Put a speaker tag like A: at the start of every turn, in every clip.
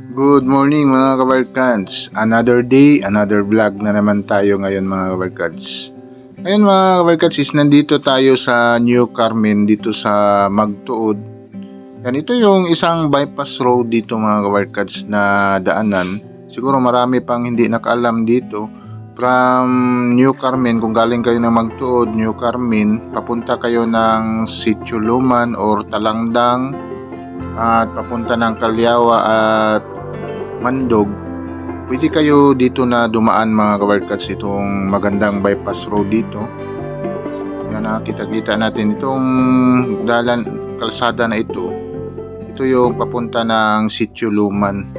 A: Good morning mga kabarkads. Another day, another vlog na naman tayo ngayon mga kabarkads. Ngayon mga kabarkads is nandito tayo sa New Carmen dito sa Magtuod. Yan, ito yung isang bypass road dito mga kabarkads na daanan. Siguro marami pang hindi nakaalam dito. From New Carmen, kung galing kayo ng Magtuod, New Carmen, papunta kayo ng Sitio Luman or Talangdang, at papunta ng Kalyawa at Mandog, pwede kayo dito na dumaan mga kabarkads itong magandang bypass road dito. Yan na, kita-kita natin itong dalan, kalsada na ito. Ito yung papunta ng Sitio Luman.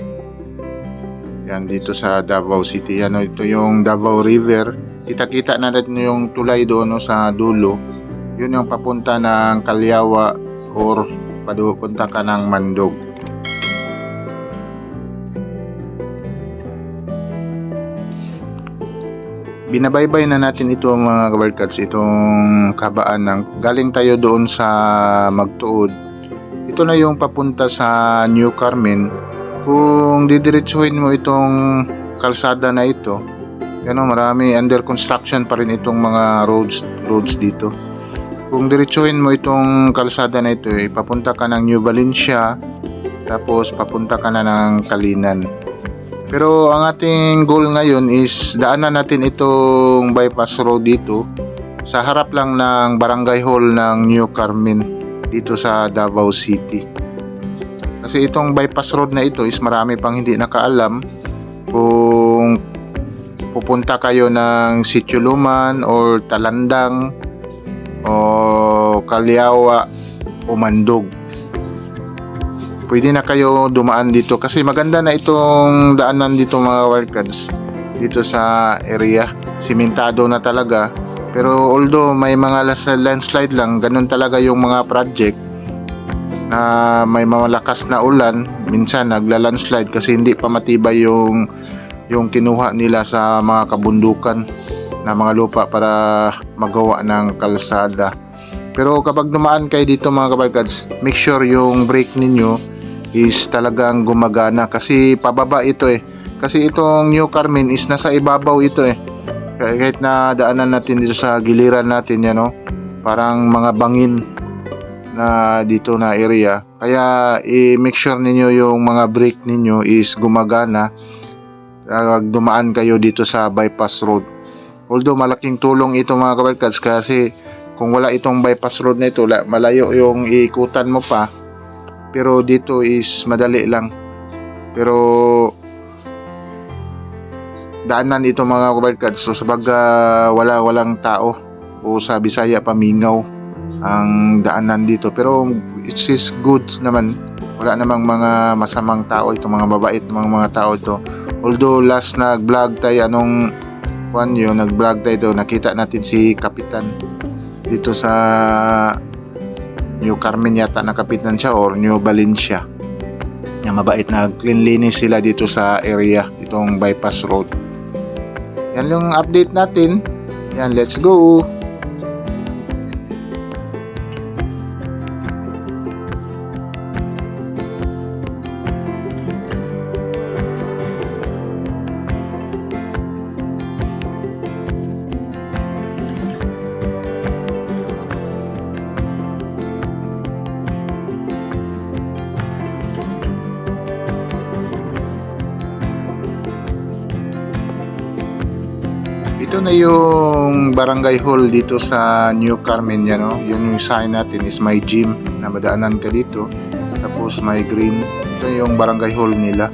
A: Yan dito sa Davao City. Yan, ito yung Davao River. Kita-kita natin yung tulay doon no, sa dulo. Yun yung papunta ng Kalyawa or papunta ka ng Mandog. Binabaybay na natin ito mga kabarkads, itong kabaan ng galing tayo doon sa Magtuod. Ito na yung papunta sa New Carmen. Kung didiretsuhin mo itong kalsada na ito, yan o, marami under construction pa rin itong mga roads, roads dito. Kung diretsuhin mo itong kalsada na ito, eh, papunta ka ng New Valencia, tapos papunta ka na ng Kalinan. Pero ang ating goal ngayon is daanan natin itong bypass road dito sa harap lang ng barangay hall ng New Carmen dito sa Davao City. Kasi itong bypass road na ito is marami pang hindi nakaalam kung pupunta kayo ng Sitio Luman or Talandang o Kalyawa o Mandog. Pwede na kayo dumaan dito kasi maganda na itong daanan dito mga workers dito sa area. Simentado na talaga. Pero although may mga landslide lang ganun talaga yung mga project na may malakas na ulan. Minsan nagla-landslide kasi hindi pa matibay yung yung kinuha nila sa mga kabundukan na mga lupa para magawa ng kalsada pero kapag dumaan kayo dito mga kabarkads make sure yung brake ninyo is talagang gumagana kasi pababa ito eh. Kasi itong New Carmen is nasa ibabaw ito eh. Kahit na daanan natin dito sa giliran natin yan no. Parang mga bangin na dito na area. Kaya i-make sure ninyo yung mga brake ninyo is gumagana. Pag dumaan kayo dito sa bypass road. Although malaking tulong ito mga kabarkads kasi kung wala itong bypass road na ito, la- malayo yung iikutan mo pa. Pero dito is madali lang. Pero daanan ito mga kabarkads. So sabag wala walang tao. O sa Bisaya pamingaw ang daanan dito. Pero it is good naman. Wala namang mga masamang tao ito mga babait mga mga tao ito. Although last nag vlog tayo anong one yun nag vlog tayo nakita natin si Kapitan dito sa New Carmen yata na kapitan siya or New Valencia. Yung mabait na cleanliness sila dito sa area, itong bypass road. Yan yung update natin. Yan, let's go! Ito na yung barangay hall dito sa New Carmen yan, no? Yun yung sign natin is my gym na madaanan ka dito. Tapos may green. Ito yung barangay hall nila.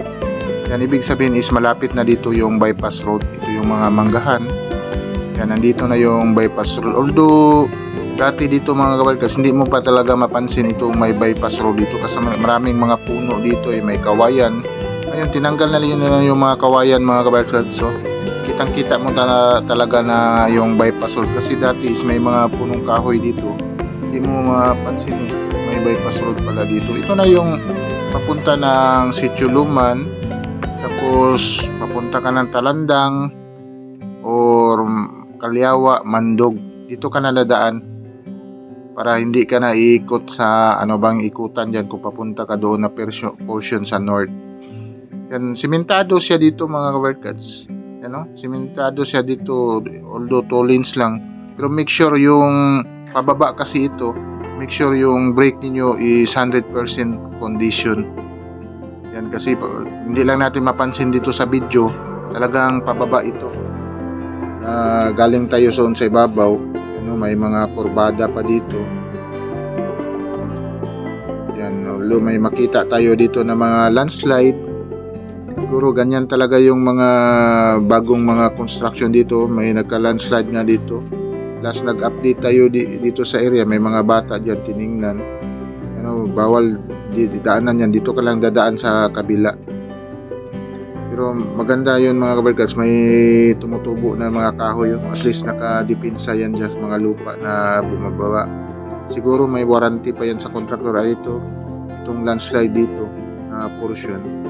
A: Yan, ibig sabihin is malapit na dito yung bypass road. Ito yung mga manggahan. Yan, nandito na yung bypass road. Although, dati dito mga kabarkas, hindi mo pa talaga mapansin itong may bypass road dito kasi maraming mga puno dito eh, may kawayan. Ayun, tinanggal na nila yung mga kawayan mga kabarkas. So, kitang kita mo ta- talaga na yung bypass road. Kasi dati is may mga punong kahoy dito. Hindi mo mapansin eh. May bypass road pala dito. Ito na yung papunta ng Sitio Luman. Tapos papunta ka ng Talandang or Kalyawa, Mandog. Dito ka na dadaan para hindi ka na iikot sa ano bang ikutan dyan kung papunta ka doon na portion sa north. Yan, simentado siya dito mga kabarkads. Yan no? Simentado siya dito, although 2 lanes lang. Pero make sure yung pababa kasi ito, make sure yung brake ninyo is 100% condition. Yan kasi hindi lang natin mapansin dito sa video, talagang pababa ito. Ah, galing tayo sa sa ibabaw, ano, may mga kurbada pa dito. Yan, although may makita tayo dito na mga landslide. Siguro ganyan talaga yung mga bagong mga construction dito, may nagka-landslide nga dito. Last nag-update tayo di- dito sa area, may mga bata diyan tiningnan. Ano, bawal di- daanan yan, dito ka lang dadaan sa kabila. Pero maganda yun mga kabarkas, may tumutubo na mga kahoy yun. At least nakadipinsa yan dyan sa mga lupa na bumababa. Siguro may warranty pa yan sa contractor. Ay ito, itong landslide dito na portion.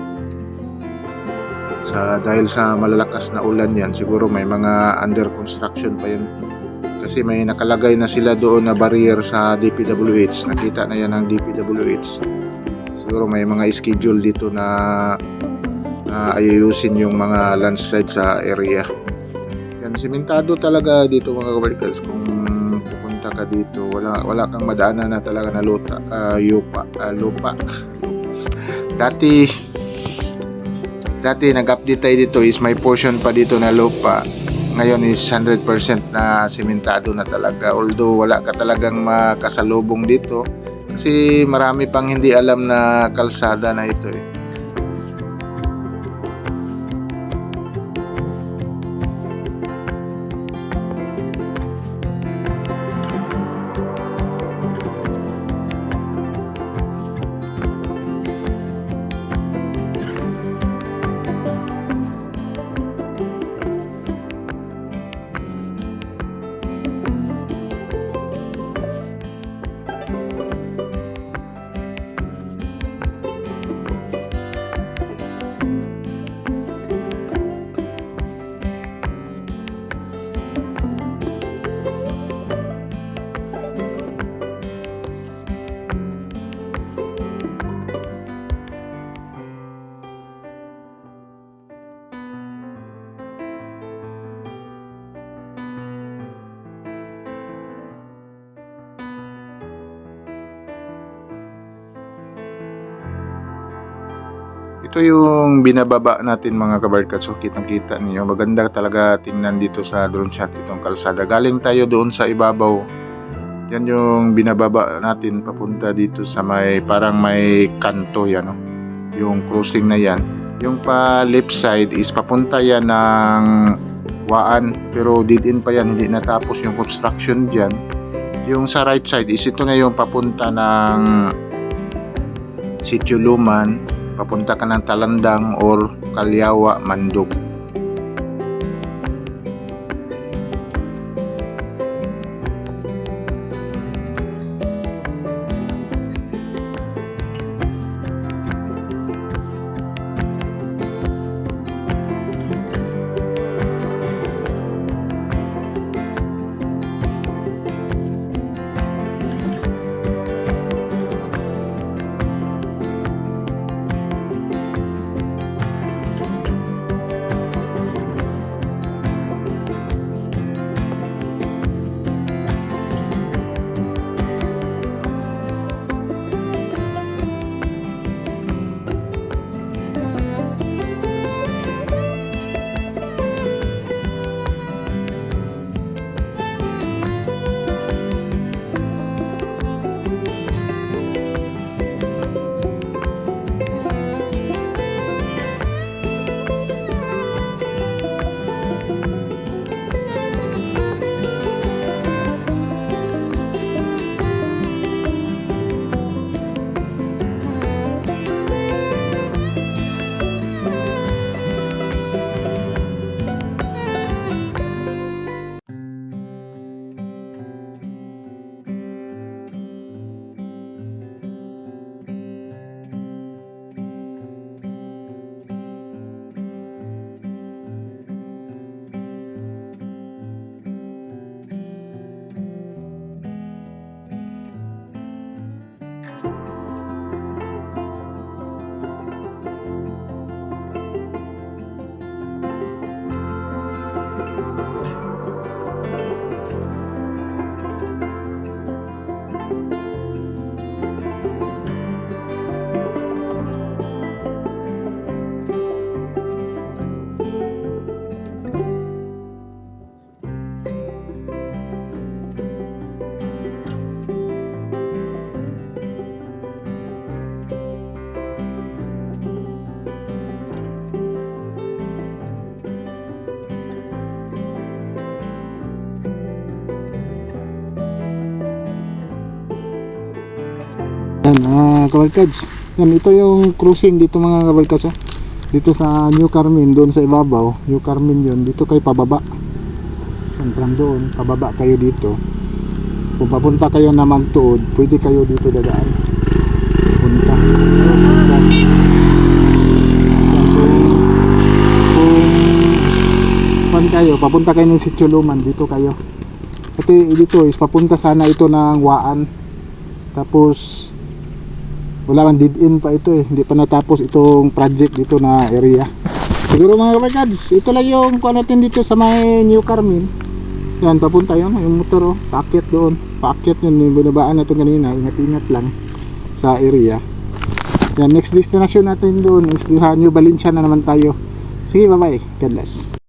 A: Sa, dahil sa malalakas na ulan yan, siguro may mga under construction pa yan. Kasi may nakalagay na sila doon na barrier sa DPWH. Nakita na yan ng DPWH. Siguro may mga schedule dito na na ayusin yung mga landslide sa area. Yan, simentado talaga dito mga kabarkas. Kung pupunta ka dito, wala, wala kang madaanan na talaga na luta, ah, yupa, ah, lupa. dati, dati nag-update tayo dito is may portion pa dito na lupa. Ngayon is 100% na simentado na talaga. Although wala ka talagang makasalubong dito. Kasi marami pang hindi alam na kalsada na ito eh. Ito yung binababa natin mga kabarkat. So kitang-kita niyo maganda talaga tingnan dito sa drone shot itong kalsada. Galing tayo doon sa ibabaw. Yan yung binababa natin papunta dito sa may parang may kanto yan. No? Yung crossing na yan. Yung pa left side is papunta yan ng Waan pero dead end pa yan hindi natapos yung construction dyan. Yung sa right side is ito na yung papunta ng Sitio Luman papunta ka ng Talandang or Kalyawa, Mandog.
B: Yan, mga kabarkads. Yan, ito yung cruising dito mga kabarkads. Oh. Dito sa New Carmen, doon sa ibabaw. New Carmen yun. Dito kayo pababa. Yan, from doon, pababa kayo dito. Kung papunta kayo na magtuod, pwede kayo dito dadaan. Punta. Kung kayo, papunta kayo ng Sitchuluman, dito kayo. Ito, dito is papunta sana ito ng Waan. Tapos wala man dead end pa ito eh. Hindi pa natapos itong project dito na area. Siguro mga kapagads, ito lang yung kuha natin dito sa may New Carmen. Yan, papunta yun. Yung motor oh, paakyat doon. Paakyat yun, yung binabaan natin kanina. Ingat-ingat lang sa area. Yan, next destination natin doon is sa New Valencia na naman tayo. Sige, bye-bye. God bless.